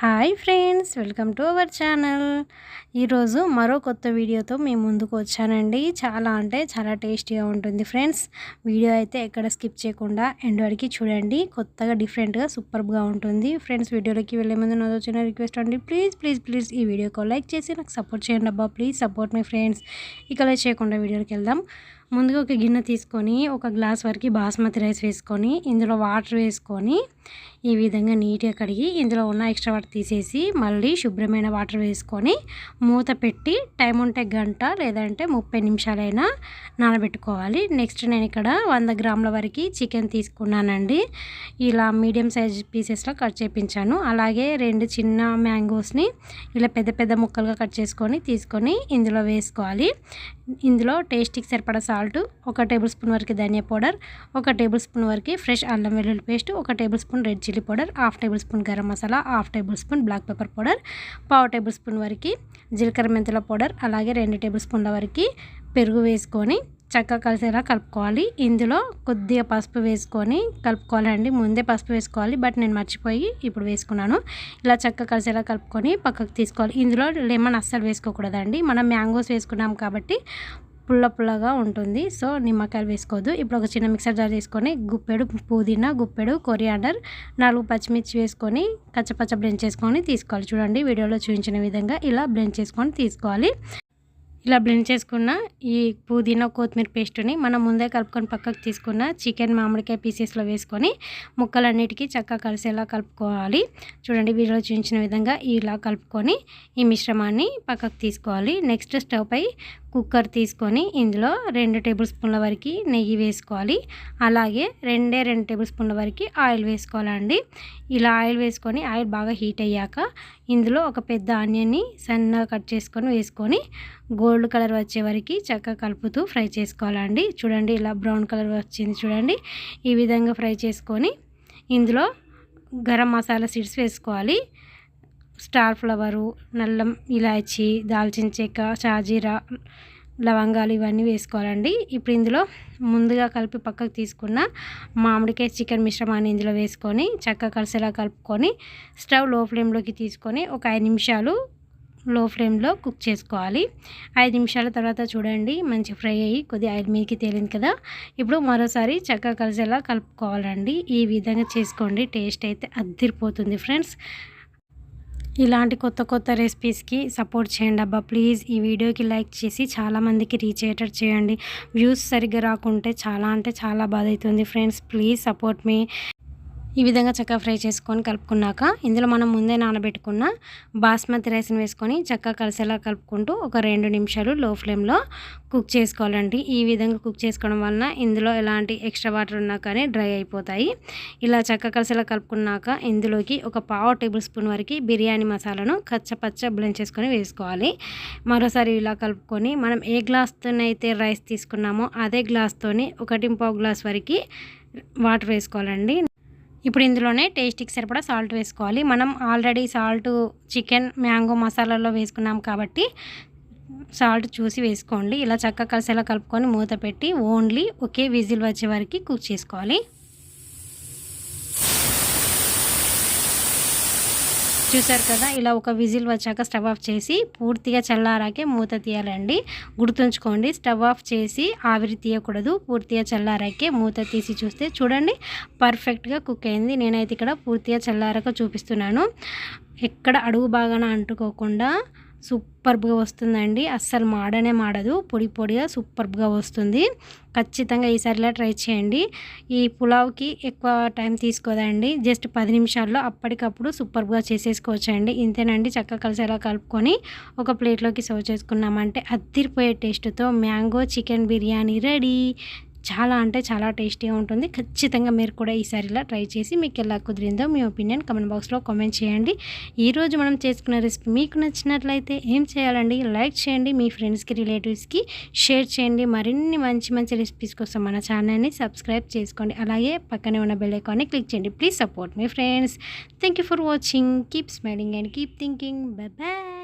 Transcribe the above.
Hi friends welcome to our channel. ఈరోజు మరో కొత్త వీడియోతో మేము ముందుకు వచ్చానండి. చాలా అంటే చాలా టేస్టీగా ఉంటుంది ఫ్రెండ్స్. వీడియో అయితే ఎక్కడ స్కిప్ చేయకుండా ఎండ్ వరకు చూడండి. కొత్తగా డిఫరెంట్గా సూపర్గా ఉంటుంది. ఫ్రెండ్స్ వీడియోలోకి వెళ్ళే ముందు నాతో చిన్న రిక్వెస్ట్ అండి. ప్లీజ్ ప్లీజ్ ప్లీజ్ ఈ వీడియోకి లైక్ చేసి నాకు సపోర్ట్ చేయండి అబ్బా. ప్లీజ్ సపోర్ట్ మీ ఫ్రెండ్స్. ఇక చేయకుండా వీడియోకి వెళ్దాం. ముందుగా ఒక గిన్నె తీసుకొని ఒక గ్లాస్ వరకు బాస్మతి రైస్ వేసుకొని ఇందులో వాటర్ వేసుకొని ఈ విధంగా నీట్గా కడిగి ఇందులో ఉన్న ఎక్స్ట్రా వాటర్ తీసేసి మళ్ళీ శుభ్రమైన వాటర్ వేసుకొని మూత పెట్టి టైం ఉంటే గంట లేదంటే ముప్పై నిమిషాలైనా నానబెట్టుకోవాలి. నెక్స్ట్ నేను ఇక్కడ వంద గ్రాముల వరకు చికెన్ తీసుకున్నానండి. ఇలా మీడియం సైజ్ పీసెస్లో కట్ చేయించాను అలాగే రెండు చిన్న మ్యాంగోస్ని ఇలా పెద్ద పెద్ద ముక్కలుగా కట్ చేసుకొని తీసుకొని ఇందులో వేసుకోవాలి. ఇందులో టేస్ట్కి సరిపడా సాల్ట్ ఒక టేబుల్ స్పూన్ వరకు ధనియా పౌడర్ ఒక టేబుల్ స్పూన్ వరకు ఫ్రెష్ అల్లం వెల్లుల్లి పేస్ట్ ఒక tablespoon red chilli powder half tablespoon garam masala half tablespoon black pepper powder పావు టేబుల్ స్పూన్ వరకు జీలకర్ర మెంతుల పౌడర్ అలాగే రెండు టేబుల్ స్పూన్ల వరకు పెరుగు వేసుకొని చక్కగా కలిసేలా కలుపుకోవాలి. ఇందులో కొద్దిగా పసుపు వేసుకొని కలుపుకోవాలండి ముందే పసుపు వేసుకోవాలి బట్ నేను మర్చిపోయి ఇప్పుడు వేసుకున్నాను. ఇలా చక్కగా కలిసేలా కలుపుకొని పక్కకు తీసుకోవాలి. ఇందులో లెమన్ అస్సలు వేసుకోకూడదండి. మనం మ్యాంగోస్ వేసుకున్నాం కాబట్టి పుల్ల పుల్లగా ఉంటుంది. సో నిమ్మకాయలు వేసుకోవద్దు. ఇప్పుడు ఒక చిన్న మిక్సర్ జార్ తీసుకొని గుప్పెడు పుదీనా గుప్పెడు కొరియాండర్ నాలుగు పచ్చిమిర్చి వేసుకొని కచ్చపచ్చ బ్లెండ్ చేసుకొని తీసుకోవాలి. చూడండి వీడియోలో చూపించిన విధంగా ఇలా బ్లెండ్ చేసుకొని తీసుకోవాలి. ఇలా బ్లెండ్ చేసుకున్న ఈ పుదీనా కొత్తిమీర పేస్ట్ని మనం ముందే కలుపుకొని పక్కకు తీసుకున్న చికెన్ మామిడికాయ పీసెస్లో వేసుకొని ముక్కలన్నిటికీ చక్కగా కలిసేలా కలుపుకోవాలి. చూడండి వీడియోలో చూపించిన విధంగా ఇలా కలుపుకొని ఈ మిశ్రమాన్ని పక్కకు తీసుకోవాలి. నెక్స్ట్ స్టవ్ పై కుక్కర్ తీసుకొని ఇందులో రెండు టేబుల్ స్పూన్ల వరకు నెయ్యి వేసుకోవాలి. అలాగే రెండే రెండు టేబుల్ స్పూన్ల వరకు ఆయిల్ వేసుకోవాలండి. ఇలా ఆయిల్ వేసుకొని ఆయిల్ బాగా హీట్ అయ్యాక ఇందులో ఒక పెద్ద ఆనియన్ని సన్నగా కట్ చేసుకొని వేసుకొని గోల్డ్ కలర్ వచ్చే వరకు చక్కగా కలుపుతూ ఫ్రై చేసుకోవాలండి. చూడండి ఇలా బ్రౌన్ కలర్ వచ్చింది చూడండి. ఈ విధంగా ఫ్రై చేసుకొని ఇందులో గరం మసాలా సీడ్స్ వేసుకోవాలి. స్టార్ ఫ్లవరు నల్లం ఇలాచి దాల్చిన చెక్క షాజీరా లవంగాలు ఇవన్నీ వేసుకోవాలండి. ఇప్పుడు ఇందులో ముందుగా కలిపి పక్కకు తీసుకున్న మామిడికాయ చికెన్ మిశ్రమాన్ని ఇందులో వేసుకొని చక్కగా కలిసేలా కలుపుకొని స్టవ్లో ఫ్లేమ్లోకి తీసుకొని ఒక ఐదు నిమిషాలు లో ఫ్లేమ్లో కుక్ చేసుకోవాలి. ఐదు నిమిషాల తర్వాత చూడండి మంచి ఫ్రై అయ్యి కొద్దిగా ఆయిల్ మీదకి తేలింది కదా. ఇప్పుడు మరోసారి చక్కగా కలిసేలా కలుపుకోవాలండి. ఈ విధంగా చేసుకోండి టేస్ట్ అయితే అద్దిరిపోతుంది ఫ్రెండ్స్. ఇలాంటి కొత్త కొత్త రెసిపీస్కి సపోర్ట్ చేయండి అబ్బా. ప్లీజ్ ఈ వీడియోకి లైక్ చేసి చాలామందికి రీచ్ అయ్యేటట్టు చేయండి. వ్యూస్ సరిగ్గా రాకుంటే చాలా అంటే చాలా బాధ అవుతుంది ఫ్రెండ్స్. ప్లీజ్ సపోర్ట్ మీ. ఈ విధంగా చక్కగా ఫ్రై చేసుకొని కలుపుకున్నాక ఇందులో మనం ముందే నానబెట్టుకున్న బాస్మతి రైస్ని వేసుకొని చక్కగా కలిసేలా కలుపుకుంటూ ఒక రెండు నిమిషాలు లో ఫ్లేమ్లో కుక్ చేసుకోవాలండి. ఈ విధంగా కుక్ చేసుకోవడం వలన ఇందులో ఎలాంటి ఎక్స్ట్రా వాటర్ ఉన్నా కానీ డ్రై అయిపోతాయి. ఇలా చక్కగా కలిసేలా కలుపుకున్నాక ఇందులోకి ఒక పావు టేబుల్ స్పూన్ వరకు బిర్యానీ మసాలాను కచ్చపచ్చ బ్లెండ్ చేసుకొని వేసుకోవాలి. మరోసారి ఇలా కలుపుకొని మనం ఏ గ్లాస్తోనైతే రైస్ తీసుకున్నామో అదే గ్లాస్తోని ఒకటి పావు గ్లాస్ వరకు వాటర్ వేసుకోవాలండి. ఇప్పుడు ఇందులోనే టేస్ట్కి సరిపడా సాల్ట్ వేసుకోవాలి. మనం ఆల్రెడీ సాల్ట్ చికెన్ మ్యాంగో మసాలాలో వేసుకున్నాం కాబట్టి సాల్ట్ చూసి వేసుకోండి. ఇలా చక్కగా కలిసేలా కలుపుకొని మూత పెట్టి ఓన్లీ ఒకే విజిల్ వచ్చే వరకు కుక్ చేసుకోవాలి. చూసారు కదా ఇలా ఒక విజిల్ వచ్చాక స్టవ్ ఆఫ్ చేసి పూర్తిగా చల్లారాకే మూత తీయాలండి. గుర్తుంచుకోండి స్టవ్ ఆఫ్ చేసి ఆవిరి తీయకూడదు పూర్తిగా చల్లారాకే మూత తీసి చూస్తే చూడండి పర్ఫెక్ట్గా కుక్ అయింది. నేనైతే ఇక్కడ పూర్తిగా చల్లారాక చూపిస్తున్నాను. ఎక్కడ అడుగు బాగాన అంటుకోకుండా సూపర్బ్గా వస్తుందండి. అస్సలు మాడనే మాడదు. పొడి పొడిగా సూపర్బ్గా వస్తుంది. ఖచ్చితంగా ఈసారిలా ట్రై చేయండి. ఈ పులావ్కి ఎక్కువ టైం తీసుకోదండి. జస్ట్ పది నిమిషాల్లో అప్పటికప్పుడు సూపర్గా చేసేసుకోవచ్చండి. ఇంతేనండి చక్కగా కలిసేలా కలుపుకొని ఒక ప్లేట్లోకి సర్వ్ చేసుకున్నామంటే అద్దిరిపోయే టేస్ట్తో మ్యాంగో చికెన్ బిర్యానీ రెడీ. చాలా అంటే చాలా టేస్టీగా ఉంటుంది. ఖచ్చితంగా మీరు కూడా ఈసారి ఇలా ట్రై చేసి మీకు ఎలా కుదిరిందో మీ ఒపీనియన్ కమెంట్ బాక్స్లో కామెంట్ చేయండి. ఈరోజు మనం చేసుకున్న రెసిపీ మీకు నచ్చినట్లయితే ఏం చేయాలండి? లైక్ చేయండి మీ ఫ్రెండ్స్కి రిలేటివ్స్కి షేర్ చేయండి. మరిన్ని మంచి మంచి రెసిపీస్ కోసం మన ఛానల్ని సబ్స్క్రైబ్ చేసుకోండి. అలాగే పక్కనే ఉన్న బెల్ ఐకాన్ని క్లిక్ చేయండి. Please support me friends. Thank for watching. Keep smiling and keep thinking. Bye.